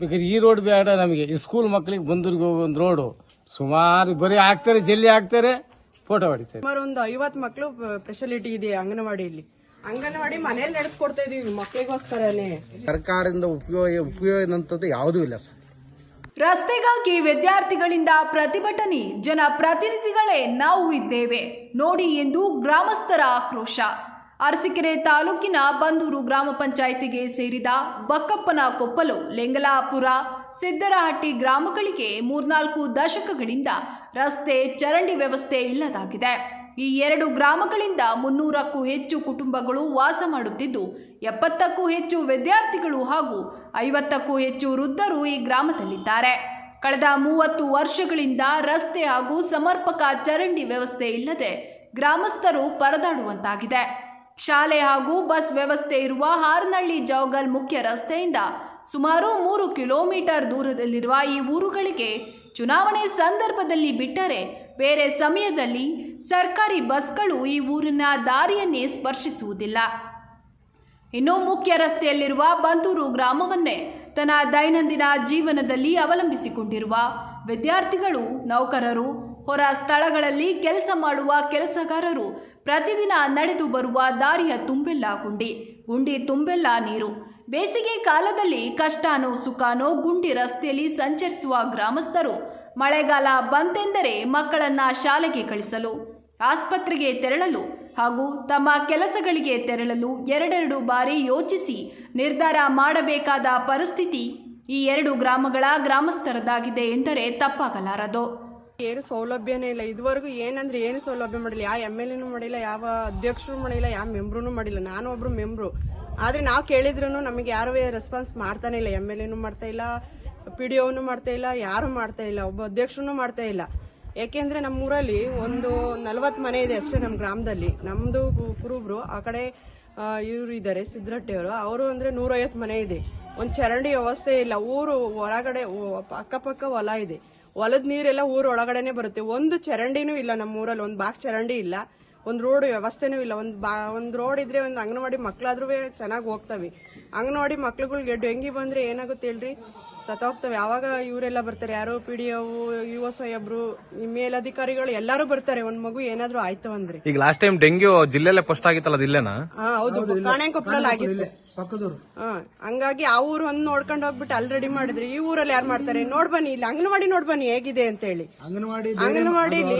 ಬೇಕಾದ್ರೆ ಈ ರೋಡ್ ಬೇಡ ನಮಗೆ. ಈ ಸ್ಕೂಲ್ ಮಕ್ಕಳಿಗೆ ಬಂದೂರಿಗೆ ಹೋಗೋ ಒಂದು ರೋಡು ಸುಮಾರು ಬರೀ ಹಾಕ್ತಾರೆ ಜಲ್ಲಿ ಹಾಕ್ತಾರೆ ಫೋಟೋ ಹೊಡಿತಾರೆ. ಸುಮಾರು ಒಂದು ಐವತ್ ಮಕ್ಕಳು ಫೆಸಿಲಿಟಿ ಇದೆ ಅಂಗನವಾಡಿಯಲ್ಲಿ. ಅಂಗನವಾಡಿ ಮನೇಲಿ ನಡೆಸ್ಕೊಡ್ತಾ ಇದೀವಿ ಮಕ್ಕಳಿಗೋಸ್ಕರನೇ ಸರ್ಕಾರದಿಂದ ಉಪಯೋಗ ಉಪಯೋಗದಂಥದ್ದು ಯಾವುದೂ ಇಲ್ಲ ಸರ್. ರಸ್ತೆಗಾಗಿ ವಿದ್ಯಾರ್ಥಿಗಳಿಂದ ಪ್ರತಿಭಟನೆ ಜನಪ್ರತಿನಿಧಿಗಳೇ ನಾವು ಇದ್ದೇವೆ. ನೋಡಿ ಎಂದು ಗ್ರಾಮಸ್ಥರ ಆಕ್ರೋಶ. ಅರಸೀಕೆರೆ ತಾಲೂಕಿನ ಬಂದೂರು ಗ್ರಾಮ ಪಂಚಾಯಿತಿಗೆ ಸೇರಿದ ಬಕ್ಕಪ್ಪನ ಕೊಪ್ಪಲು ಲೆಂಗಲಾಪುರ ಸಿದ್ದರಹಟ್ಟಿ ಗ್ರಾಮಗಳಿಗೆ ಮೂರ್ನಾಲ್ಕು ದಶಕಗಳಿಂದ ರಸ್ತೆ ಚರಂಡಿ ವ್ಯವಸ್ಥೆ ಇಲ್ಲದಾಗಿದೆ. ಈ ಎರಡು ಗ್ರಾಮಗಳಿಂದ ಮುನ್ನೂರಕ್ಕೂ ಹೆಚ್ಚು ಕುಟುಂಬಗಳು ವಾಸ ಮಾಡುತ್ತಿದ್ದು, ಎಪ್ಪತ್ತಕ್ಕೂ ಹೆಚ್ಚು ವಿದ್ಯಾರ್ಥಿಗಳು ಹಾಗೂ ಐವತ್ತಕ್ಕೂ ಹೆಚ್ಚು ವೃದ್ಧರು ಈ ಗ್ರಾಮದಲ್ಲಿದ್ದಾರೆ. ಕಳೆದ ಮೂವತ್ತು ವರ್ಷಗಳಿಂದ ರಸ್ತೆ ಹಾಗೂ ಸಮರ್ಪಕ ಚರಂಡಿ ವ್ಯವಸ್ಥೆ ಇಲ್ಲದೆ ಗ್ರಾಮಸ್ಥರು ಪರದಾಡುವಂತಾಗಿದೆ. ಶಾಲೆ ಹಾಗೂ ಬಸ್ ವ್ಯವಸ್ಥೆ ಇರುವ ಹಾರ್ನಳ್ಳಿ ಜೌಗಲ್ ಮುಖ್ಯ ರಸ್ತೆಯಿಂದ ಸುಮಾರು ಮೂರು ಕಿಲೋಮೀಟರ್ ದೂರದಲ್ಲಿರುವ ಈ ಊರುಗಳಿಗೆ ಚುನಾವಣೆ ಸಂದರ್ಭದಲ್ಲಿ ಬಿಟ್ಟರೆ ಬೇರೆ ಸಮಯದಲ್ಲಿ ಸರ್ಕಾರಿ ಬಸ್ಗಳು ಈ ಊರಿನ ದಾರಿಯನ್ನೇ ಸ್ಪರ್ಶಿಸುವುದಿಲ್ಲ. ಇನ್ನು ಮುಖ್ಯ ರಸ್ತೆಯಲ್ಲಿರುವ ಬಂದೂರು ಗ್ರಾಮವನ್ನೇ ತನ್ನ ದೈನಂದಿನ ಜೀವನದಲ್ಲಿ ಅವಲಂಬಿಸಿಕೊಂಡಿರುವ ವಿದ್ಯಾರ್ಥಿಗಳು, ನೌಕರರು, ಹೊರ ಸ್ಥಳಗಳಲ್ಲಿ ಕೆಲಸ ಮಾಡುವ ಕೆಲಸಗಾರರು ಪ್ರತಿದಿನ ನಡೆದು ಬರುವ ದಾರಿಯ ತುಂಬೆಲ್ಲ ಗುಂಡಿ. ಗುಂಡಿ ತುಂಬೆಲ್ಲ ನೀರು. ಬೇಸಿಗೆ ಕಾಲದಲ್ಲಿ ಕಷ್ಟನೋ ಸುಖನೋ ಗುಂಡಿ ರಸ್ತೆಯಲ್ಲಿ ಸಂಚರಿಸುವ ಗ್ರಾಮಸ್ಥರು ಮಳೆಗಾಲ ಬಂತೆಂದರೆ ಮಕ್ಕಳನ್ನ ಶಾಲೆಗೆ ಕಳಿಸಲು, ಆಸ್ಪತ್ರೆಗೆ ತೆರಳಲು ಹಾಗೂ ತಮ್ಮ ಕೆಲಸಗಳಿಗೆ ತೆರಳಲು ಎರಡೆರಡು ಬಾರಿ ಯೋಚಿಸಿ ನಿರ್ಧಾರ ಮಾಡಬೇಕಾದ ಪರಿಸ್ಥಿತಿ ಈ ಎರಡು ಗ್ರಾಮಗಳ ಗ್ರಾಮಸ್ಥರದಾಗಿದೆ ಎಂದರೆ ತಪ್ಪಾಗಲಾರದು. ಏನು ಸೌಲಭ್ಯನೇ ಇಲ್ಲ. ಇದುವರೆಗೂ ಏನಂದ್ರೆ ಏನು ಸೌಲಭ್ಯ ಮಾಡಿಲ್ಲ. ಯಾವ ಎಂ ಎಲ್ ಎನೂ ಮಾಡಿಲ್ಲ, ಯಾವ ಅಧ್ಯಕ್ಷರು ಮಾಡಿಲ್ಲ, ಯಾವ ಮೆಂಬ್ರೂ ಮಾಡಿಲ್ಲ. ನಾನು ಒಬ್ರು ಮೆಂಬ್ರು. ಆದ್ರೆ ನಾವು ಕೇಳಿದ್ರು ನಮಗೆ ಯಾರು ರೆಸ್ಪಾನ್ಸ್ ಮಾಡ್ತಾನೆ ಇಲ್ಲ. ಎಂ ಎಲ್ ಎನೂ ಮಾಡ್ತಾ ಇಲ್ಲ ಪಿ ಡಿ ಒನು ಮಾಡ್ತಾ ಇಲ್ಲ, ಯಾರು ಮಾಡ್ತಾ ಇಲ್ಲ, ಒಬ್ಬ ಅಧ್ಯಕ್ಷರು ಮಾಡ್ತಾ ಇಲ್ಲ. ಯಾಕೆಂದ್ರೆ ನಮ್ಮೂರಲ್ಲಿ ಒಂದು ನಲವತ್ತು ಮನೆ ಇದೆ ಅಷ್ಟೇ ನಮ್ಮ ಗ್ರಾಮದಲ್ಲಿ. ನಮ್ದು ಕುರುಬ್ರು, ಆ ಕಡೆ ಇವರು ಇದ್ದಾರೆ ಸಿದ್ದರಟ್ಟಿಯವರು ಅವರು. ಅಂದ್ರೆ ನೂರೈವತ್ತು ಮನೆ ಇದೆ. ಒಂದು ಚರಂಡಿ ವ್ಯವಸ್ಥೆ ಇಲ್ಲ. ಊರು ಹೊರಗಡೆ ಅಕ್ಕಪಕ್ಕ ಹೊಲ ಇದೆ. ಹೊಲದ ನೀರೆಲ್ಲ ಊರ್ ಒಳಗಡೆನೆ ಬರುತ್ತೆ. ಒಂದು ಚರಂಡಿನೂ ಇಲ್ಲ ನಮ್ಮ ಊರಲ್ಲಿ ಒಂದು ಬಾಕ್ಸ್ ಚರಂಡಿ ಇಲ್ಲ. ಒಂದು ರೋಡ್ ವ್ಯವಸ್ಥೆನೂ ಇಲ್ಲ. ಒಂದು ಬಾ ಒಂದು ರೋಡ್ ಇದ್ರೆ ಒಂದು ಅಂಗನವಾಡಿ ಮಕ್ಳಾದ್ರೂ ಚೆನ್ನಾಗಿ ಹೋಗ್ತವೆ. ಅಂಗನವಾಡಿ ಮಕ್ಳುಗಳಿಗೆ ಡೆಂಗಿ ಬಂದ್ರೆ ಏನಾಗುತ್ತೆ ಹೇಳ್ರಿ? ಸತ್ತೋಗ್ತವೆ ಯಾವಾಗ ಇವರೆಲ್ಲ ಬರ್ತಾರೆ. ಯಾರೋ ಪಿ ಡಿ ಯು ಎಸ್ ಸಾಹೇಬ್ರು ಈ ಮೇಲಧಿಕಾರಿಗಳು ಎಲ್ಲರೂ ಬರ್ತಾರೆ. ಒಂದ್ ಮಗು ಏನಾದ್ರೂ ಆಯ್ತು ಅಂದ್ರೆ. ಈಗ ಲಾಸ್ಟ್ ಟೈಮ್ ಡೆಂಗ್ಯೂ ಜಿಲ್ಲೆಲ್ಲೇ ಫಸ್ಟ್ ಆಗಿತ್ತಲ್ಲ ಅದು ಇಲ್ಲೇನಾ? ಹಾ ಹೌದು. ಕಾಣೆಕೊಪ್ಪಲಲ್ಲಿ ಆಗಿತ್ತು. ಹಾ ಹಂಗಾಗಿ ಆ ಊರು ಒಂದ್ ನೋಡ್ಕೊಂಡು ಹೋಗ್ಬಿಟ್ಟು ಅಲ್ಲಿ ರೆಡಿ ಮಾಡಿದ್ರೆ ಈ ಊರಲ್ಲಿ ಯಾರು ಮಾಡ್ತಾರೆ? ನೋಡ್ ಬನ್ನಿ ಇಲ್ಲಿ ಅಂಗನವಾಡಿ ನೋಡ್ ಬನ್ನಿ ಹೇಗಿದೆ ಅಂತ ಹೇಳಿ. ಅಂಗನವಾಡಿಲಿ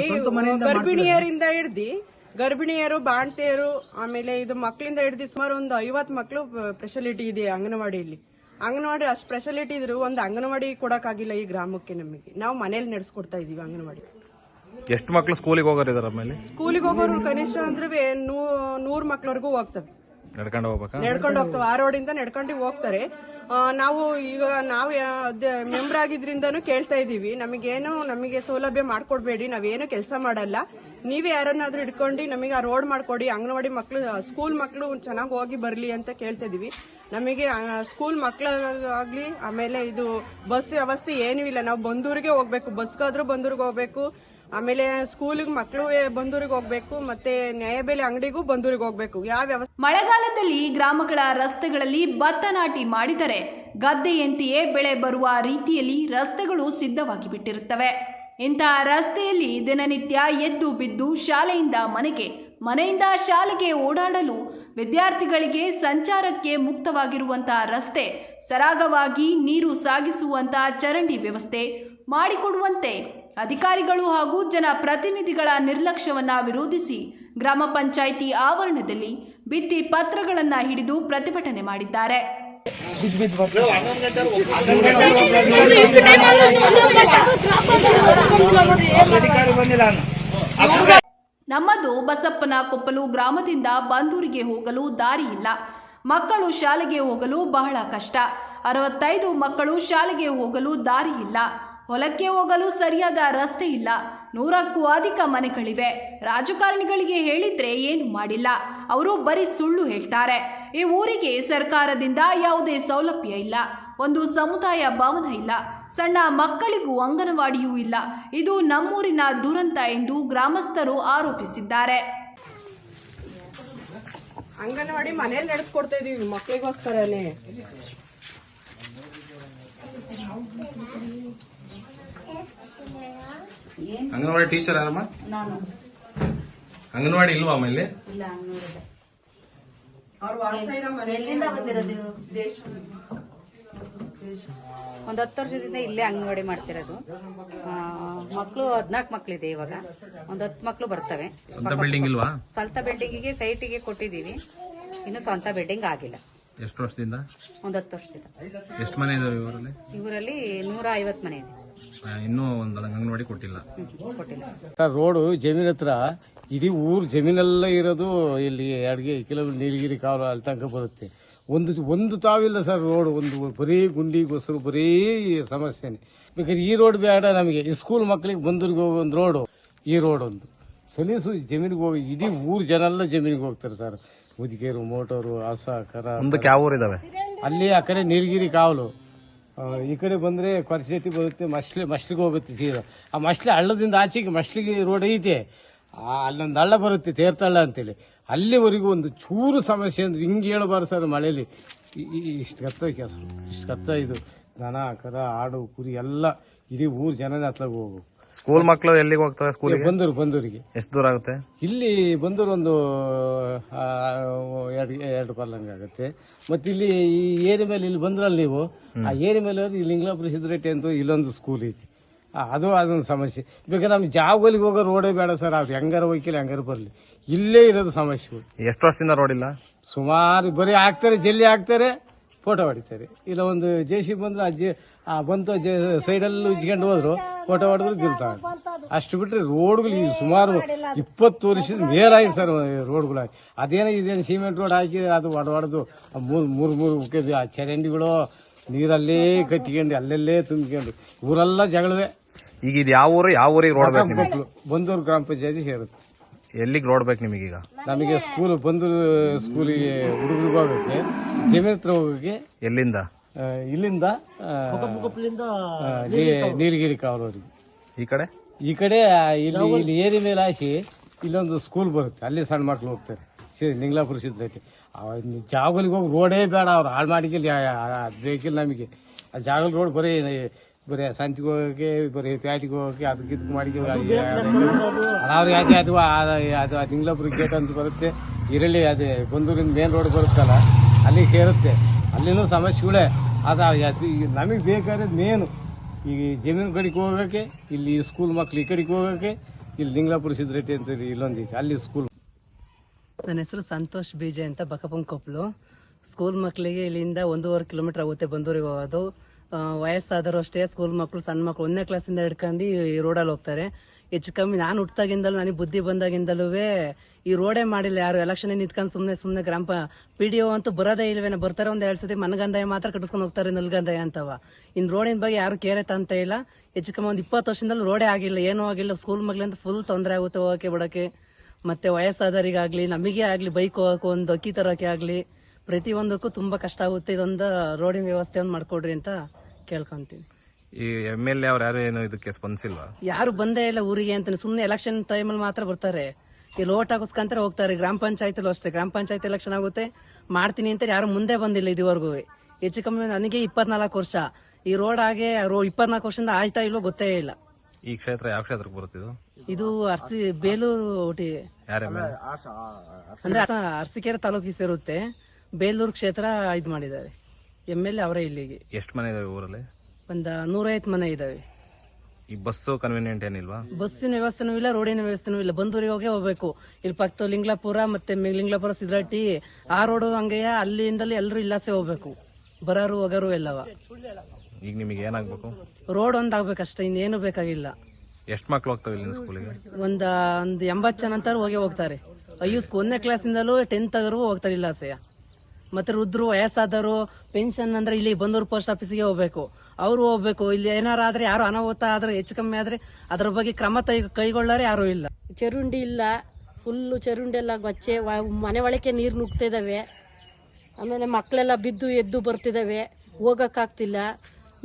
ಗರ್ಭಿಣಿಯರಿಂದ ಹಿಡ್ದಿ ಗರ್ಭಿಣಿಯರು ಬಾಣ್ತಿಯರು ಆಮೇಲೆ ಇದು ಮಕ್ಕಳಿಂದ ಹಿಡಿದು ಸುಮಾರು ಒಂದು ಐವತ್ತು ಮಕ್ಕಳು ಫೆಸಿಲಿಟಿ ಇದೆ ಅಂಗನವಾಡಿಯಲ್ಲಿ. ಅಂಗನವಾಡಿ ಅಷ್ಟು ಫೆಸಿಲಿಟಿ ಇದ್ರು ಒಂದು ಅಂಗನವಾಡಿ ಕೊಡಕ್ಕಾಗಿಲ್ಲ ಈ ಗ್ರಾಮಕ್ಕೆ ನಮಗೆ. ನಾವು ಮನೇಲಿ ನಡೆಸ್ಕೊಡ್ತಾ ಇದೀವಿ ಅಂಗನವಾಡಿ. ಎಷ್ಟು ಮಕ್ಕಳು ಸ್ಕೂಲಿಗೆ ಹೋಗೋರಿದಾರ ಆಮೇಲೆ ಸ್ಕೂಲಿಗೆ ಹೋಗೋರು ಕನಿಷ್ಠ ಅಂದ್ರೆ ನೂರು ಮಕ್ಳವರೆಗೂ ಹೋಗ್ತವೆ. ನಡ್ಕೊಂಡು ಹೋಗ್ಬೇಕಾ? ನಡ್ಕೊಂಡು ಹೋಗ್ತವೆ. ಆ ರೋಡಿಂದ ನಡ್ಕೊಂಡು ಹೋಗ್ತಾರೆ. ನಾವು ಈಗ ನಾವು ಮೆಂಬರ್ ಆಗಿದ್ರಿಂದನೂ ಕೇಳ್ತಾ ಇದೀವಿ. ನಮಗೇನು ನಮಗೆ ಸೌಲಭ್ಯ ಮಾಡ್ಕೊಡ್ಬೇಡಿ. ನಾವೇನು ಕೆಲಸ ಮಾಡಲ್ಲ. ನೀವೇ ಯಾರನ್ನಾದ್ರೂ ಇಟ್ಕೊಂಡು ನಮಗೆ ಆ ರೋಡ್ ಮಾಡ್ಕೊಡಿ, ಅಂಗನವಾಡಿ ಮಕ್ಕಳು ಸ್ಕೂಲ್ ಮಕ್ಕಳು ಚೆನ್ನಾಗಿ ಹೋಗಿ ಬರಲಿ ಅಂತ ಕೇಳ್ತಿದ್ದೀವಿ ನಮಗೆ ಸ್ಕೂಲ್ ಮಕ್ಕಳಾಗಲಿ ಆಮೇಲೆ ಇದು ಬಸ್ ವ್ಯವಸ್ಥೆ ಏನೂ ಇಲ್ಲ. ನಾವು ಬಂದೂರಿಗೆ ಹೋಗ್ಬೇಕು. ಬಸ್ಗಾದ್ರೂ ಬಂದೂರಿಗೆ ಹೋಗ್ಬೇಕು. ಆಮೇಲೆ ಸ್ಕೂಲಿಗೆ ಮಕ್ಕಳು ಬಂದೂರಿಗೆ ಹೋಗ್ಬೇಕು. ಮತ್ತೆ ನ್ಯಾಯಬೆಲೆ ಅಂಗಡಿಗೂ ಬಂದೂರಿಗೆ ಹೋಗ್ಬೇಕು. ಯಾವ ವ್ಯವಸ್ಥೆ ಮಳೆಗಾಲದಲ್ಲಿ ಗ್ರಾಮಗಳ ರಸ್ತೆಗಳಲ್ಲಿ ಭತ್ತ ನಾಟಿ ಮಾಡಿದರೆ ಗದ್ದೆಯಂತೆಯೇ ಬೆಳೆ ಬರುವ ರೀತಿಯಲ್ಲಿ ರಸ್ತೆಗಳು ಸಿದ್ಧವಾಗಿ ಬಿಟ್ಟಿರುತ್ತವೆ. ಇಂತಹ ರಸ್ತೆಯಲ್ಲಿ ದಿನನಿತ್ಯ ಎದ್ದು ಬಿದ್ದು ಶಾಲೆಯಿಂದ ಮನೆಗೆ, ಮನೆಯಿಂದ ಶಾಲೆಗೆ ಓಡಾಡಲು ವಿದ್ಯಾರ್ಥಿಗಳಿಗೆ ಸಂಚಾರಕ್ಕೆ ಮುಕ್ತವಾಗಿರುವಂತಹ ರಸ್ತೆ, ಸರಾಗವಾಗಿ ನೀರು ಸಾಗಿಸುವಂತಹ ಚರಂಡಿ ವ್ಯವಸ್ಥೆ ಮಾಡಿಕೊಡುವಂತೆ ಅಧಿಕಾರಿಗಳು ಹಾಗೂ ಜನಪ್ರತಿನಿಧಿಗಳ ನಿರ್ಲಕ್ಷ್ಯವನ್ನು ವಿರೋಧಿಸಿ ಗ್ರಾಮ ಪಂಚಾಯಿತಿ ಆವರಣದಲ್ಲಿ ಭಿತ್ತಿ ಪತ್ರಗಳನ್ನು ಹಿಡಿದು ಪ್ರತಿಭಟನೆ ಮಾಡಿದ್ದಾರೆ. ನಮ್ಮದು ಬಸಪ್ಪನ ಕೊಪ್ಪಲು ಗ್ರಾಮದಿಂದ ಬಂದೂರಿಗೆ ಹೋಗಲು ದಾರಿ ಇಲ್ಲ. ಮಕ್ಕಳು ಶಾಲೆಗೆ ಹೋಗಲು ಬಹಳ ಕಷ್ಟ. ಅರವತ್ತೈದು ಮಕ್ಕಳು ಶಾಲೆಗೆ ಹೋಗಲು ದಾರಿ ಇಲ್ಲ. ಹೊಲಕ್ಕೆ ಹೋಗಲು ಸರಿಯಾದ ರಸ್ತೆ ಇಲ್ಲ. ನೂರಕ್ಕೂ ಅಧಿಕ ಮನೆಗಳಿವೆ. ರಾಜಕಾರಣಿಗಳಿಗೆ ಹೇಳಿದ್ರೆ ಏನು ಮಾಡಿಲ್ಲ. ಅವರು ಬರೀ ಸುಳ್ಳು ಹೇಳ್ತಾರೆ. ಈ ಊರಿಗೆ ಸರ್ಕಾರದಿಂದ ಯಾವುದೇ ಸೌಲಭ್ಯ ಇಲ್ಲ. ಒಂದು ಸಮುದಾಯ ಭವನ ಇಲ್ಲ. ಸಣ್ಣ ಮಕ್ಕಳಿಗೂ ಅಂಗನವಾಡಿಯೂ ಇಲ್ಲ. ಇದು ನಮ್ಮೂರಿನ ದುರಂತ ಎಂದು ಗ್ರಾಮಸ್ಥರು ಆರೋಪಿಸಿದ್ದಾರೆ. ಅಂಗನವಾಡಿ ಮನೇಲಿ ನಡೆಸ್ಕೊಡ್ತಾ ಇದೀವಿ ಮಕ್ಳಿಗೋಸ್ಕರನೇ. ಅಂಗನವಾಡಿ ಟೀಚರ್ ಯಾರಮ್ಮ? ನಾನು. ಅಂಗನವಾಡಿ ಇಲ್ವಾ ಆಮೇಲೆ ಇಲ್ಲ? ನೋಡಿದೆ ಅವ್ರು ವಾಸ ಇರೋ ಮನೆ ಎಲ್ಲಿಂದ ಬಂದಿರೋದು ಇವ್ರು? ದೇಶ. ಒಂದ್ ಹತ್ತು ವರ್ಷದಿಂದ ಇಲ್ಲೇ ಅಂಗನವಾಡಿ ಮಾಡ್ತಿರೋದು. ಮಕ್ಕಳು ಹದ್ನಾಲ್ಕು ಮಕ್ಕಳಿದೆ ಇವಾಗ. ಒಂದ್ ಹತ್ತು ಮಕ್ಕಳು ಬರ್ತವೆ. ಸ್ವಂತ ಬಿಲ್ಡಿಂಗ್ ಇಲ್ವಾ? ಸ್ವಂತ ಬಿಲ್ಡಿಂಗಿಗೆ ಸೈಟಿಗೆ ಕೊಟ್ಟಿದೀವಿ ಇನ್ನು ಸ್ವಂತ ಬಿಲ್ಡಿಂಗ್ ಆಗಿಲ್ಲ. ಎಷ್ಟು ವರ್ಷದಿಂದ? ಒಂದ್ ಹತ್ತು ವರ್ಷದಿಂದ. ಎಷ್ಟು ಮನೆ ಇದಾವೆ ಇವರಲ್ಲಿ ಇವರಲ್ಲಿ ನೂರ ಐವತ್ತು ಮನೆ ಇದೆ. ಇನ್ನೂ ಒಂದು ಅಂಗನವಾಡಿ ಕೊಟ್ಟಿಲ್ಲ. ಸರ್ ರೋಡು ಜಮೀನ್ ಹತ್ರ ಇಡೀ ಊರು ಜಮೀನೆಲ್ಲ ಇರೋದು ಇಲ್ಲಿ ಅಡಿಗೆ ಕಿಲೋಮೀಟರ್ ನೀಲಗಿರಿ ಕಾವಲು ಅಲ್ಲಿ ತನಕ ಬರುತ್ತೆ. ಒಂದು ಒಂದು ತಾವಿಲ್ಲ ಸರ್ ರೋಡ್ ಒಂದು ಬರೀ ಗುಂಡಿ ಗೊಸರು ಬರೀ ಸಮಸ್ಯೆನೆ. ಬೇಕಾದ್ರೆ ಈ ರೋಡ್ ಬೇಡ ನಮಗೆ. ಈ ಸ್ಕೂಲ್ ಮಕ್ಕಳಿಗೆ ಬಂದೂರಿಗೆ ಹೋಗೋ ಒಂದು ರೋಡು ಈ ರೋಡ್ ಒಂದು. ಸಲೀಸು ಜಮೀನಿಗೆ ಹೋಗಿ ಇಡೀ ಊರು ಜನ ಎಲ್ಲ ಜಮೀನಿಗೆ ಹೋಗ್ತಾರೆ ಸರ್. ಮುದಿಕೇರು ಮೋಟೋರು ಹಸ ಕರ ಮುಂದಕ್ಕೆ ಯಾವ ಊರು ಇದಾವೆ ಅಲ್ಲಿ ಆ ಕಡೆ ನೀಲಗಿರಿ ಕಾವಲು. ಈ ಕಡೆ ಬಂದ್ರೆ ಕೊರಚೇಟಿ ಬರುತ್ತೆ, ಮಸ್ಲಿ, ಮಸ್ಲಿಗೆ ಹೋಗುತ್ತೆ ಸೀದಾ ಆ ಮಸ್ಲಿ ಹಳ್ಳದಿಂದ ಆಚೆಗೆ ಮಸ್ಲಿಗೆ ರೋಡ್ ಐತೆ. ಅಲ್ಲೊಂದು ಹಳ್ಳ ಬರುತ್ತೆ, ತೇರ್ತಳ್ಳ ಅಂತೇಳಿ. ಅಲ್ಲಿವರೆಗೂ ಒಂದು ಚೂರು ಸಮಸ್ಯೆ ಅಂದ್ರೆ ಹಿಂಗೆ ಹೇಳಬಾರ್ದು ಸರ್ ಮಳೆಯಲ್ಲಿ ಇಷ್ಟು ಕತ್ತ ಕೆಲಸ ಇಷ್ಟು ಕತ್ತ ಇದು. ದನ, ಕರ, ಆಡು, ಕುರಿ ಎಲ್ಲ ಇಡೀ ಊರು ಜನನೇ ಹತ್ಲಾಗ ಹೋಗು ಸ್ಕೂಲ್ ಮಕ್ಕಳು ಎಲ್ಲಿಗೆ ಹೋಗ್ತಾರೆ ಸ್ಕೂಲಿಗೆ? ಬಂದೂರು ಬಂದೂರಿಗೆ. ಎಷ್ಟು ದೂರ ಆಗುತ್ತೆ? ಇಲ್ಲಿ ಬಂದೂರು ಒಂದು ಆ, ಎರಡು ಎರಡು ಪರ್ಲಂಗ್ ಆಗುತ್ತೆ. ಮತ್ತೆ ಇಲ್ಲಿ ಈ ಏರಿ ಮೇಲೆ ಇಲ್ಲಿ ಬಂದ್ರಲ್ಲ ನೀವು ಆ ಏರಿ ಮೇಲೆ ಹೋದ್ರೆ ಇಲ್ಲಿ ಇಂಗ್ಲಾಪುರ ಸಿದ್ದರೆಟ್ಟಿ ಅಂತ ಇಲ್ಲೊಂದು ಸ್ಕೂಲ್ ಐತಿ. ಆ, ಅದು ಅದೊಂದು ಸಮಸ್ಯೆ. ಬೇಕಾದ್ರೆ ನಮ್ಗೆ ಜಾಗಗಳಿಗೆ ಹೋಗೋ ರೋಡೇ ಬೇಡ ಸರ್ ಅದು ಹೆಂಗಾರ ಹೋಗಿಲ್ಲ ಹೆಂಗಾರ ಬರಲಿ. ಇಲ್ಲೇ ಇರೋದು ಸಮಸ್ಯೆಗಳು ಎಷ್ಟು ವರ್ಷದಿಂದ ರೋಡ್ ಇಲ್ಲ? ಸುಮಾರು ಬರೀ ಹಾಕ್ತಾರೆ ಜಲ್ಲಿ ಹಾಕ್ತಾರೆ ಫೋಟೋ ಹೊಡಿತಾರೆ ಇಲ್ಲ ಒಂದು ಜೆ ಸಿ ಬಂದ್ರೆ ಆ ಜೆ ಆ ಬಂತು ಜೆ ಸೈಡಲ್ಲಿ ಉಜ್ಕೊಂಡು ಹೋದ್ರು ಫೋಟೋ ಹೊಡೆದ್ರು ಬೀಳ್ತಾರೆ ಅಷ್ಟು ಬಿಟ್ಟರೆ ರೋಡ್ಗಳು ಈ ಸುಮಾರು ಇಪ್ಪತ್ತು ವರ್ಷದ ಮೇಲಾಗಿ ಸರ್ ರೋಡ್ಗಳಾಗಿ ಅದೇನೋ ಇದೇನು ಸಿಮೆಂಟ್ ರೋಡ್ ಹಾಕಿ ಅದು ಹೊಡೆದು ಮೂರು ಮೂರು ಮೂರು ಆ ಚರಂಡಿಗಳು ನೀರಲ್ಲೇ ಕಟ್ಟಿಕೊಂಡು ಅಲ್ಲೆಲ್ಲೇ ತುಂಬಿಕೊಂಡು. ಊರೆಲ್ಲ ಜಗಳವೇ. ಈಗ ಇದು ಯಾವ ಊರು? ಯಾವ ಊರಿಗೆ ರೋಡ್ ಬೇಕು ಬಂದೂರು ಗ್ರಾಮ ಪಂಚಾಯತಿ ಸೇರುತ್ತೆ. ಎಲ್ಲಿಗೆ ರೋಡ್ ಬೇಕು ನಿಮಗೀಗ? ನಮಗೆ ಸ್ಕೂಲ್ ಬಂದು ಸ್ಕೂಲಿಗೆ ಹುಡುಗರಿಗೆ ಹೋಗೋಕ್ಕೆ ಜಮೀನ್ ಹತ್ರ ಹೋಗೋಕ್ಕೆ ಎಲ್ಲಿಂದ? ಆ, ಇಲ್ಲಿಂದ ಆ, ಆ, ನೀ- ನೀಲಗಿರಿ ಕಾವಲೂರಿಗೆ ಈ ಕಡೆ? ಈ ಕಡೆ ಆ, ಇಲ್ಲಿ ಇಲ್ಲಿ ಏರಿ ಮೇಲೆ ಹಾಕಿ ಇಲ್ಲೊಂದು ಸ್ಕೂಲ್ ಬರುತ್ತೆ. ಅಲ್ಲಿ ಸಣ್ಣ ಮಕ್ಳು ಹೋಗ್ತಾರೆ. ಸಿ- ನಿಂಗ್ಲಾಪುರ ಸಿದ್ಧೈತಿ. ಜಾಗಲಿಗೆ ಹೋಗಿ ರೋಡೇ ಬೇಡ ಅವ್ರು. ಹಾಳು ಮಾಡಿಕಿಲ್ಲ ಅದು ಬೇಕಿಲ್ಲ ನಮಗೆ. ಆ ಜಾಗಲ್ ರೋಡ್ ಬರೀ ಬರೀ ಸಂತಿಗೆ ಹೋಗೋಕೆ ಬರೀ ಪ್ಯಾಟಿಗೆ ಹೋಗೋಕೆ ಅದಕ್ಕೆ ಇದಕ್ಕೆ ಮಾಡಿ ಅವ್ರು ಯಾಕೆ ಅದು ಆ- ಅದು ಆ ನಿಂಗ್ಲಾಪುರ ಗೇಟ್ ಅಂತ ಬರುತ್ತೆ. ಇರಲಿ ಅದೇ ಬಂದೂರಿಂದ ಮೇನ್ ರೋಡ್ ಬರುತ್ತಲ್ಲ ಅಲ್ಲಿ ಸೇರುತ್ತೆ. ಅಲ್ಲಿನೂ ಸಮಸ್ಯೆಗಳೇ. ಅದು ನಮಗೆ ಬೇಕಾದ್ರೆ ಮೇನು. ಈ ಜಮೀನು ಕಡೆಗೆ ಹೋಗೋಕೆ ಇಲ್ಲಿ ಸ್ಕೂಲ್ ಮಕ್ಳು ಈ ಕಡೆಗೆ ಹೋಗೋಕೆ ಇಲ್ಲಿ ಲಿಂಗ್ಲಾಪುರ ಸಿದ್ಧರೆಟ್ಟಿ ಅಂತ ಇಲ್ಲೊಂದು ಐತೆ. ಅಲ್ಲಿ ಸ್ಕೂಲ್ ನನ್ನ ಹೆಸರು ಸಂತೋಷ್ ಬೀಜೆ ಅಂತ ಬಕಪಂ ಕೊಪ್ಪಲು ಸ್ಕೂಲ್ ಮಕ್ಕಳಿಗೆ ಇಲ್ಲಿಂದ ಒಂದೂವರೆ ಕಿಲೋಮೀಟರ್ ಆಗುತ್ತೆ ಬಂದೂರಿಗೆ ಹೋಗೋದು. ವಯಸ್ಸಾದರೂ ಅಷ್ಟೇ ಸ್ಕೂಲ್ ಮಕ್ಕಳು ಸಣ್ಣ ಮಕ್ಕಳು ಒಂದನೇ ಕ್ಲಾಸಿಂದ ಹಿಡ್ಕೊಂಡು ಈ ರೋಡಲ್ಲಿ ಹೋಗ್ತಾರೆ. ಹೆಚ್ಚು ಕಮ್ಮಿ ನಾನು ಹುಟ್ಟಾಗಿಂದಲೂ ನನಗೆ ಬುದ್ಧಿ ಬಂದಾಗಿಂದಲೂ ಈ ರೋಡೇ ಮಾಡಿಲ್ಲ. ಯಾರು ಎಲೆಕ್ಷನ್ ನಿಂತ್ಕೊಂಡು ಸುಮ್ಮನೆ ಸುಮ್ಮನೆ ಗ್ರಾಮ ಪಿ ಡಿ ಒ ಅಂತೂ ಬರೋದೇ ಇಲ್ವೇನ, ಬರ್ತಾರೆ ಒಂದು ಎರಡು ಸತಿ ಮನಗಂದಾಯ ಮಾತ್ರ ಕಟ್ಟಿಸ್ಕೊಂಡು ಹೋಗ್ತಾರೆ ನಲ್ಗಂದಾಯ ಅಂತವ. ಇನ್ನು ರೋಡಿನ ಬಗ್ಗೆ ಯಾರು ಕೇರೆ ತಂತ ಇಲ್ಲ. ಹೆಚ್ಚು ಕಮ್ಮಿ ಒಂದು ಇಪ್ಪತ್ತು ವರ್ಷದಿಂದಲೂ ರೋಡೇ ಆಗಿಲ್ಲ, ಏನೂ ಆಗಿಲ್ಲ. ಸ್ಕೂಲ್ ಮಗಳಿಂದ ಫುಲ್ ತೊಂದರೆ ಆಗುತ್ತೆ ಹೋಗೋಕೆ ಬಿಡೋಕೆ ಮತ್ತೆ ವಯಸ್ಸಾದವರಿಗಾಗಲಿ, ನಮಗೆ ಆಗಲಿ ಬೈಕ್ ಹೋಗೋಕೆ ಒಂದು ಅಕ್ಕಿ ತರೋಕೆ ಆಗಲಿ, ಪ್ರತಿಯೊಂದಕ್ಕೂ ತುಂಬ ಕಷ್ಟ ಆಗುತ್ತೆ. ಇದೊಂದು ರೋಡಿನ ವ್ಯವಸ್ಥೆ ಒಂದು ಮಾಡಿಕೊಡ್ರಿ ಅಂತ ಕೇಳ್ಕೊಂತೀನಿ. ಈ ಎಂ ಎಲ್ ಎ ಅವ್ರು ಯಾರು ಏನು ಇದಕ್ಕೆ ಸ್ಪಂದಿಸಿಲ್ವಾ? ಯಾರು ಬಂದೇ ಇಲ್ಲ ಊರಿಗೆ ಅಂತಾನೆ ಸುಮ್ಮನೆ ಎಲೆಕ್ಷನ್ ಟೈಮಲ್ಲಿ ಮಾತ್ರ ಬರ್ತಾರೆ. ಇಲ್ಲಿ ಓಟ್ ಹಾಕಿಸ್ಕೊಂತಾರೆ ಹೋಗ್ತಾರೆ. ಗ್ರಾಮ ಪಂಚಾಯತಿಲೂ ಅಷ್ಟೇ. ಗ್ರಾಮ ಪಂಚಾಯತ್ ಎಲೆಕ್ಷನ್ ಆಗುತ್ತೆ. ಮಾಡ್ತೀನಿ ಅಂತ ಯಾರು ಮುಂದೆ ಬಂದಿಲ್ಲ ಇದುವರೆಗೂ. ಹೆಚ್ಚು ಕಮ್ಮಿ ನನಗೆ ಇಪ್ಪತ್ನಾಲ್ಕು ವರ್ಷ. ಈ ರೋಡ್ ಹಾಗೆ ರೋ ಇಪ್ಪತ್ನಾಲ್ಕು ವರ್ಷದಿಂದ ಆಯ್ತಾ ಇಲ್ವೋ ಗೊತ್ತೇ ಇಲ್ಲ. ಈ ಕ್ಷೇತ್ರ ಯಾವ ಕ್ಷೇತ್ರಕ್ಕೆ ಬರುತ್ತಿದ್ದು ಇದು? ಅರ್ಸಿ ಬೇಲೂರು ಎಂ ಅಂದ್ರೆ ಅರ್ಸ- ಅರಸೀಕೆರೆ ತಾಲೂಕಿಗೆ ಸೇರುತ್ತೆ. ಬೇಲೂರು ಕ್ಷೇತ್ರ ಇದು ಮಾಡಿದ್ದಾರೆ. ಎಂ ಎಲ್ ಎ ಅವರೇ ಇಲ್ಲಿಗೆ. ಎಷ್ಟು ಮನೆ ಇದಾವೆ ಊರಲ್ಲಿ? ಒಂದು ನೂರೈವತ್ತು ಮನೆ ಇದಾವೆ. ಈ ಬಸ್ಸು ಕನ್ವೀನಿಯಂಟ್ ಏನಿಲ್ವಾ? ಬಸ್ಸಿನ ವ್ಯವಸ್ಥೆನೂ ಇಲ್ಲ ರೋಡಿನ ವ್ಯವಸ್ಥೆನೂ ಇಲ್ಲ. ಬಂದೂರಿಗೆ ಹೋಗೇ ಹೋಗ್ಬೇಕು. ಇಲ್ಲಿ ಪಕ್ಕ ಲಿಂಗ್ಲಾಪುರ ಮತ್ತೆ ಲಿಂಗ್ಲಾಪುರ ಸಿದ್ರಟ್ಟಿ ಆ ರೋಡು ಹಂಗೆಯ ಅಲ್ಲಿಂದಲೇ ಎಲ್ಲರೂ ಇಲ್ಲಾಸೆ ಹೋಗ್ಬೇಕು. ಬರೋರು ಹೋಗೋರು ಎಲ್ಲವ. ಈಗ ನಿಮಗೆ ಏನಾಗಬೇಕು? ರೋಡ್ ಒಂದಾಗ್ಬೇಕಷ್ಟೇ ಇನ್ನೇನು ಬೇಕಾಗಿಲ್ಲ. ಎಷ್ಟು ಮಕ್ಳು ಹೋಗ್ತಾವೆ ಇಲ್ಲಿ ಸ್ಕೂಲಿಗೆ? ಒಂದ ಒಂದು ಎಂಬತ್ತು ಜನ ಅಂತಾರು ಹೋಗೇ ಹೋಗ್ತಾರೆ. ಅಯ್ಯೋ ಸ್ಕೂ- ಒಂದನೇ ಕ್ಲಾಸಿಂದಲೂ ಟೆಂತ್ ಆಗರು ಹೋಗ್ತಾರೆ ಇಲ್ಲಾಸೆಯ? ಮತ್ತೆ ರುದ್ರು ವಯಸ್ಸಾದವರು ಪೆನ್ಷನ್ ಅಂದ್ರೆ ಇಲ್ಲಿ ಬಂದೂರು ಪೋಸ್ಟ್ ಆಫೀಸಿಗೆ ಹೋಗ್ಬೇಕು. ಅವರು ಹೋಗ್ಬೇಕು. ಇಲ್ಲಿ ಏನಾರು ಆದ್ರೆ ಯಾರು ಅನಾಹುತ ಆದ್ರೆ ಹೆಚ್ಚು ಕಮ್ಮಿ ಆದ್ರೆ ಅದ್ರ ಬಗ್ಗೆ ಕ್ರಮ ಕೈಗೊಳ್ಳಾರೆ ಯಾರು ಇಲ್ಲ. ಚರುಂಡಿ ಇಲ್ಲ. ಫುಲ್ಲು ಚರುಂಡಿ ಎಲ್ಲ ಗೊಚ್ಚೆ ವ- ಮನೆ ಒಳಕ್ಕೆ ನೀರು ನುಗ್ತಿದ್ದಾವೆ ಆಮೇಲೆ ಮಕ್ಕಳೆಲ್ಲ ಬಿದ್ದು ಎದ್ದು ಬರ್ತಿದ್ದಾವೆ ಹೋಗೋಕ್ಕಾಗ್ತಿಲ್ಲ.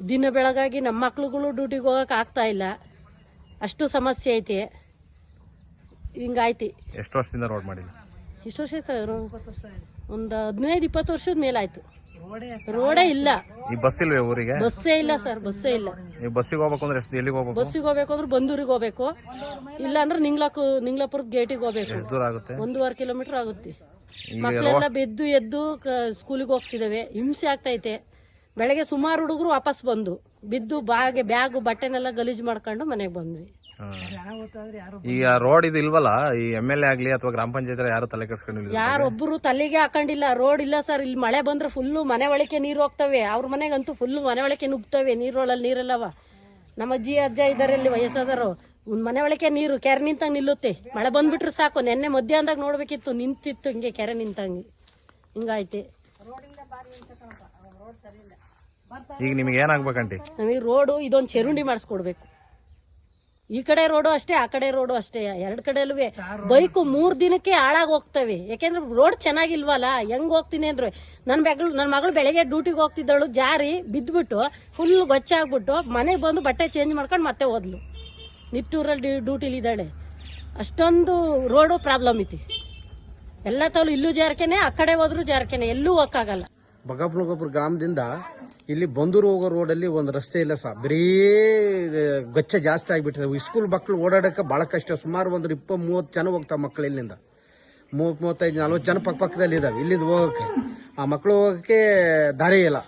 ದಿನ ಬೆಳಗಾಗಿ ನಮ್ಮ ಮಕ್ಳುಗಳು ಡ್ಯೂಟಿಗೆ ಹೋಗಕ್ಕೆ ಆಗ್ತಾ ಇಲ್ಲ. ಅಷ್ಟು ಸಮಸ್ಯೆ ಐತಿ. ಹಿಂಗಾಯ್ತಿ. ಎಷ್ಟು ವರ್ಷದಿಂದ ರೋಡ್ ಮಾಡಿಲ್ಲ ಇಷ್ಟು ವರ್ಷ ಆಯ್ತು? ಒಂದು ಹದಿನೈದು ಇಪ್ಪತ್ತು ವರ್ಷದ ಮೇಲಾಯ್ತು. ರೋಡೇ ಇಲ್ಲ. ಈ ಬಸ್ ಇಲ್ಲ ಊರಿಗೆ? ಬಸ್ಸೇ ಇಲ್ಲ ಸರ್ ಬಸ್ಸೇ ಇಲ್ಲ. ನೀವು ಬಸ್ಸಿಗೆ ಹೋಗ್ಬೇಕು ಅಂದ್ರೆ ಎಷ್ಟು ಎಲ್ಲಿಗೆ ಹೋಗ್ಬೇಕು? ಬಸ್ಸಿಗೆ ಹೋಗ್ಬೇಕು ಅಂದ್ರೆ ಬಂದೂರಿಗೆ ಹೋಗ್ಬೇಕು. ಇಲ್ಲ ಅಂದ್ರೆ ನಿಂಗ್ಲಾಕು ನಿಂಗ್ಲಾಪುರದ ಗೇಟಿಗೆ ಹೋಗ್ಬೇಕು. ಎಷ್ಟು ದೂರ ಆಗುತ್ತೆ? ಒಂದೂವರೆ ಕಿಲೋಮೀಟರ್ ಆಗುತ್ತೆ. ಮಕ್ಕಳೆಲ್ಲ ಬೆದ್ದು ಎದ್ದು ಸ್ಕೂಲಿಗೆ ಹೋಗ್ತಿದ್ದಾವೆ. ಹಿಂಸೆ ಆಗ್ತೈತೆ. ಬೆಳಗ್ಗೆ ಸುಮಾರು ಹುಡುಗರು ವಾಪಸ್ ಬಂದು. ಬಿದ್ದು ಬಾಗೆ ಬ್ಯಾಗು ಬಟ್ಟೆನೆಲ್ಲ ಗಲೀಜು ಮಾಡ್ಕೊಂಡು ಮನೆಗೆ ಬಂದ್ವಿ. ಈಗ ರೋಡ್ ಇದು ಇಲ್ವಲ್ಲ? ಈ ಎಂ ಎಲ್ ಎ ಆಗ್ಲಿ ಅಥವಾ ಗ್ರಾಮ ಪಂಚಾಯತ್ ಯಾರು ತಲೆ ಕೆಡ್ಸ್ಕೊಂಡಿಲ್ಲ ಯಾರೊಬ್ಬರು ತಲೆಗೆ ಹಾಕೊಂಡಿಲ್ಲ. ರೋಡ್ ಇಲ್ಲ ಸರ್ ಇಲ್ಲಿ ಮಳೆ ಬಂದ್ರೆ ಫುಲ್ಲು ಮನೆ ಒಳಕ್ಕೆ ನೀರು ಹೋಗ್ತವೆ. ಅವ್ರ ಮನೆಗಂತೂ ಫುಲ್ಲು ಮನೆ ಒಳಕ್ಕೆ ನುಗ್ತವೆ. ನೀರೊಳಲ್ಲಿ ನೀರೆಲ್ಲವ. ನಮ್ಮ ಅಜ್ಜಿ ಅಜ್ಜ ಇಲ್ಲಿ ವಯಸ್ಸಾದವರು. ಒಂದ್ ಮನೆ ಒಳಕ್ಕೆ ನೀರು ಕೆರೆ ನಿಂತಂಗೆ ನಿಲ್ಲುತ್ತೆ. ಮಳೆ ಬಂದ್ಬಿಟ್ರೆ ಸಾಕು. ನೆನ್ನೆ ಮಧ್ಯಾಹ್ನದಾಗ ನೋಡ್ಬೇಕಿತ್ತು. ನಿಂತಿತ್ತು ಹಿಂಗೆ ಕೆರೆ ನಿಂತಂಗೆ. ಹಿಂಗಾಯ್ತೆ. ಈಗ ನಿಮ್ಗೆ ಏನಾಗ್ಬೇಕಂಟಿ? ನಮಗೆ ರೋಡು ಇದೊಂದು ಚರುಂಡಿ ಮಾಡಿಸ್ಕೊಡ್ಬೇಕು. ಈ ಕಡೆ ರೋಡು ಅಷ್ಟೇ ಆ ಕಡೆ ರೋಡು ಅಷ್ಟೇ ಎರಡ್ ಕಡೆಲೂ ಬೈಕು ಮೂರ್ ದಿನಕ್ಕೆ ಹಾಳಾಗಿ ಹೋಗ್ತವೆ. ಯಾಕೆಂದ್ರೆ ರೋಡ್ ಚೆನ್ನಾಗಿಲ್ವಲ್ಲ ಹೆಂಗ್ ಹೋಗ್ತೀನಿ ಅಂದ್ರೆ. ನನ್ ಮಗಳು ನನ್ನ ಮಗಳು ಬೆಳಗ್ಗೆ ಡ್ಯೂಟಿಗೆ ಹೋಗ್ತಿದ್ದಳು ಜಾರಿ ಬಿದ್ದ್ಬಿಟ್ಟು ಫುಲ್ ಗೊಚ್ಚಾಗ್ಬಿಟ್ಟು ಮನೆಗೆ ಬಂದು ಬಟ್ಟೆ ಚೇಂಜ್ ಮಾಡ್ಕೊಂಡು ಮತ್ತೆ ಓದ್ಲು ನಿಟ್ಟೂರಲ್ಲಿ ಡ್ಯೂಟಿಲಿ ಇದ್ದಾಳೆ. ಅಷ್ಟೊಂದು ರೋಡು ಪ್ರಾಬ್ಲಮ್ ಐತಿ. ಎಲ್ಲ ತಲು ಇಲ್ಲೂ ಜಾರಕೆನೆ ಆ ಕಡೆ ಹೋದ್ರು ಜಾರಕೆನೆ ಎಲ್ಲೂ ಹೋಗಕ್ಕಾಗಲ್ಲ ಬಗಾಪುರಗೊಬ್ಬರ ಗ್ರಾಮದಿಂದ ಇಲ್ಲಿ ಬಂದೂರು ಹೋಗೋ ರೋಡಲ್ಲಿ ಒಂದು ರಸ್ತೆ ಇಲ್ಲ ಸಹ ಬರೀ ಗಚ್ಚ ಜಾಸ್ತಿ ಆಗಿಬಿಟ್ಟಿದೆ. ಸ್ಕೂಲ್ ಮಕ್ಕಳು ಓಡಾಡೋಕ್ಕೆ ಭಾಳ ಕಷ್ಟ. ಸುಮಾರು ಒಂದು ಇಪ್ಪ ಮೂವತ್ತು ಜನ ಹೋಗ್ತಾವೆ ಮಕ್ಕಳು ಇಲ್ಲಿಂದ. ಮೂವತ್ತು ಮೂವತ್ತೈದು ನಲ್ವತ್ತು ಜನ ಪಕ್ಕ ಪಕ್ಕದಲ್ಲಿ ಇದಾವೆ. ಇಲ್ಲಿಂದ ಹೋಗೋಕ್ಕೆ. ಆ ಮಕ್ಕಳು ಹೋಗೋಕ್ಕೆ ದಾರಿ ಇಲ್ಲ.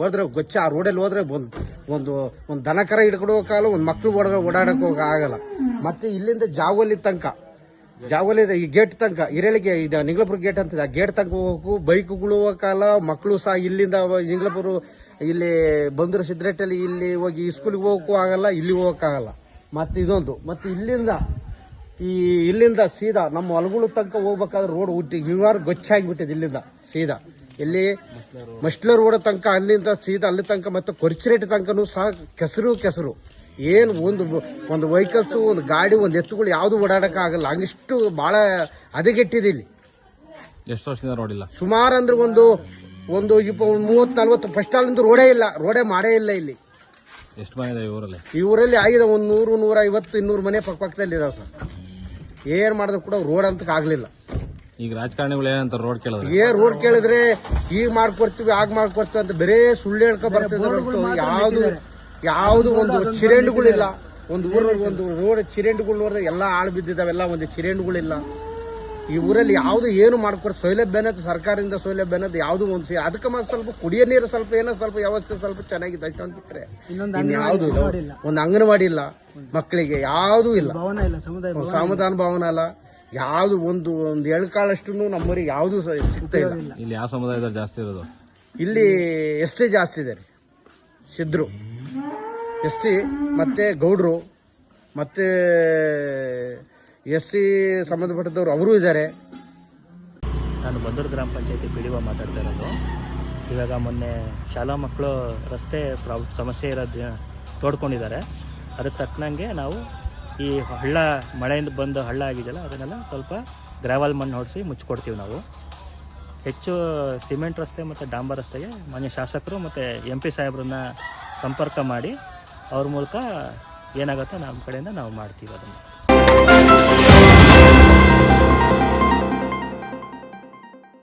ಹೋದ್ರೆ ಗೊಚ್ಚ, ಆ ರೋಡಲ್ಲಿ ಹೋದ್ರೆ ಒಂದು ಒಂದು ಒಂದು ದನಕರ ಹಿಡ್ಕೊಂಡು ಹೋಗಕ್ಕಾಗಲ್ಲ ಒಂದು ಮಕ್ಕಳು ಓಡ ಓಡಾಡಕ್ಕೆ ಹೋಗ ಆಗಲ್ಲ. ಮತ್ತೆ ಇಲ್ಲಿಂದ ಜಾವಲ್ಲಿ ತನಕ, ಜಾವಲಿ ಈ ಗೇಟ್ ತನಕ, ಹಿರೇಳಿಗೆ, ಇದು ನಿಂಗ್ಲಪುರ್ ಗೇಟ್ ಅಂತಿದೆ. ಆ ಗೇಟ್ ತನಕ ಹೋಗೋಕು ಬೈಕ್ಗಳು ಕಾಲ ಮಕ್ಕಳು ಸಹ ಇಲ್ಲಿಂದ ನಿಂಗ್ಲಪುರ ಇಲ್ಲಿ ಬಂದ್ರೆ ಸಿದ್ರೇಟಲ್ಲಿ ಇಲ್ಲಿ ಹೋಗಿ ಸ್ಕೂಲಿಗೆ ಹೋಗೋಕ್ಕೂ ಆಗಲ್ಲ ಇಲ್ಲಿ ಹೋಗೋಕ್ಕಾಗಲ್ಲ ಮತ್ತು ಇದೊಂದು. ಮತ್ತು ಇಲ್ಲಿಂದ ಈ ಇಲ್ಲಿಂದ ಸೀದಾ ನಮ್ಮ ಹೊಲಗಳು ತನಕ ಹೋಗ್ಬೇಕಾದ್ರೆ ರೋಡ್ ಹುಟ್ಟಿ ಇವಾರು ಗೊಚ್ಚಾಗಿಬಿಟ್ಟಿದೆ ಇಲ್ಲಿಂದ ಸೀದಾ. ಇಲ್ಲಿ ಮಸ್ಟ್ಲರ್ ರೋಡ್ ತನಕ ಅಲ್ಲಿಂದ ಸೀದಾ ಅಲ್ಲಿ ತನಕ ಮತ್ತು ಕೊರ್ಚಿರೇಟ್ ತನಕನೂ ಸಹ ಕೆಸರು ಕೆಸರು. ಏನು ಒಂದು ಒಂದು ವೆಹಿಕಲ್ಸು ಒಂದು ಗಾಡಿ ಒಂದು ಎತ್ತುಗಳು ಯಾವುದು ಓಡಾಡೋಕ್ಕಾಗಲ್ಲ ಆಗಲ್ಲ. ಹಂಗಿಷ್ಟು ಭಾಳ ಹದಗೆಟ್ಟಿದೆ ಇಲ್ಲಿ. ಎಷ್ಟು ವರ್ಷದಿಂದ ರೋಡಿಲ್ಲ ಇಲ್ಲ? ಸುಮಾರು ಅಂದ್ರೆ ಒಂದು ಒಂದು ಇಪ್ಪ ಒಂದು ಮೂವತ್ತು ನಲ್ವತ್ತು ಫಸ್ಟ್ ಅಲ್ಲಿಂದ ರೋಡೇ ಇಲ್ಲ. ರೋಡೇ ಮಾಡೇ ಇಲ್ಲ ಇಲ್ಲಿ. ಎಷ್ಟು ಮನೆ ಇದೆ ಊರಲ್ಲಿ? ಈ ಊರಲ್ಲಿ ಆಗಿದೆ ಒಂದು ನೂರು ನೂರ ಐವತ್ತು ಇನ್ನೂರು ಮನೆ ಪಕ್ಕ ಪಕ್ಕದಲ್ಲಿ ಇದಾವೆ ಸರ್. ಏನು ಮಾಡಿದ್ರು ಕೂಡ ರೋಡ್ ಅಂತ ಆಗಲಿಲ್ಲ. ಈಗ ರಾಜಕಾರಣಿಗಳು ಏನಂತ ರೋಡ್ ಕೇಳಿದ್ರೆ? ಏ ರೋಡ್ ಕೇಳಿದ್ರೆ ಈಗ ಮಾಡ್ಕೊಡ್ತೀವಿ ಆಗ ಮಾಡ್ಕೊಡ್ತೀವಿ ಅಂತ ಬೇರೆ ಸುಳ್ಳು ಹೇಳ್ಕೊ ಬರ್ತಿದ್ರು ಯಾವುದು ಯಾವುದು ಒಂದು ಚಿರೆಂಡುಗಳಿಲ್ಲ. ಒಂದು ಊರಲ್ಲಿ ಒಂದು ರೋಡ್ ಚಿರೆಂಡುಗಳು ನೋಡಿದ್ರೆ ಎಲ್ಲ ಆಳು ಬಿದ್ದಿದಾವೆಲ್ಲ ಒಂದು ಚಿರೆಂಡುಗಳಿಲ್ಲ. ಈ ಊರಲ್ಲಿ ಯಾವ್ದು ಏನು ಮಾಡ್ಕೊಡ್ ಸೌಲಭ್ಯ ಅನ್ನೋದು ಸರ್ಕಾರದಿಂದ ಸೌಲಭ್ಯ ಅನ್ನೋದು ಯಾವ್ದು ಒಂದು ಅದಕ್ಕೆ ಮತ್ತೆ ಸ್ವಲ್ಪ ಕುಡಿಯೋ ನೀರು ಸ್ವಲ್ಪ ಏನೋ ಸ್ವಲ್ಪ ವ್ಯವಸ್ಥೆ ಸ್ವಲ್ಪ ಚೆನ್ನಾಗಿದೆ ಅಷ್ಟೇ ಅಂತ ಬಿಟ್ರೆ ಯಾವ್ದು ಇಲ್ಲ. ಒಂದು ಅಂಗನವಾಡಿ ಇಲ್ಲ. ಮಕ್ಕಳಿಗೆ ಯಾವ್ದು ಇಲ್ಲ. ಒಂದು ಸಮಾಧಾನ ಭವನ ಅಲ್ಲ. ಯಾವ್ದು ಒಂದು ಒಂದು ಎಳ್ಕಾಳಷ್ಟು ನಮ್ಮೂರಿಗೆ ಯಾವ್ದು ಸಿಗ್ತಾ ಇಲ್ಲ. ಇಲ್ಲಿ. ಯಾವ ಸಮುದಾಯದಲ್ಲಿ ಜಾಸ್ತಿ ಇರೋದು? ಇಲ್ಲಿ ಎಸ್ ಸಿ ಜಾಸ್ತಿ ಇದೆ ರೀ. ಸಿದ್ರು. ಎಸ್ ಸಿ ಮತ್ತೆ ಗೌಡ್ರು ಮತ್ತೆ ಎಸ್ ಸಿ ಸಂಬಂಧಪಟ್ಟದವ್ರು ಅವರು ಇದ್ದಾರೆ. ನಾನು ಬಂದೂರು ಗ್ರಾಮ ಪಂಚಾಯತಿ ಪಿ ಡಿ ಒ ಮಾತಾಡ್ತಾ ಇರೋದು. ಇವಾಗ ಮೊನ್ನೆ ಶಾಲಾ ಮಕ್ಕಳು ರಸ್ತೆ ಪ್ರಾಬ್, ಸಮಸ್ಯೆ ಇರೋದು ತೋಡ್ಕೊಂಡಿದ್ದಾರೆ. ಅದಕ್ಕೆ ತಕ್ಕನಂಗೆ ನಾವು ಈ ಹಳ್ಳ, ಮಳೆಯಿಂದ ಬಂದು ಹಳ್ಳ ಆಗಿದೆಯಲ್ಲ, ಅದನ್ನೆಲ್ಲ ಸ್ವಲ್ಪ ಗ್ರಾವಲ್ ಮಣ್ಣು ಹೊಡಿಸಿ ಮುಚ್ಚಿಕೊಡ್ತೀವಿ ನಾವು. ಹೆಚ್ಚು ಸಿಮೆಂಟ್ ರಸ್ತೆ ಮತ್ತು ಡಾಂಬರ್ ರಸ್ತೆಗೆ ಮಾನ್ಯ ಶಾಸಕರು ಮತ್ತು ಎಂ ಪಿ ಸಾಹೇಬ್ರನ್ನ ಸಂಪರ್ಕ ಮಾಡಿ ಅವ್ರ ಮೂಲಕ ಏನಾಗುತ್ತೋ ನಮ್ಮ ಕಡೆಯಿಂದ ನಾವು ಮಾಡ್ತೀವಿ ಅದನ್ನು. Música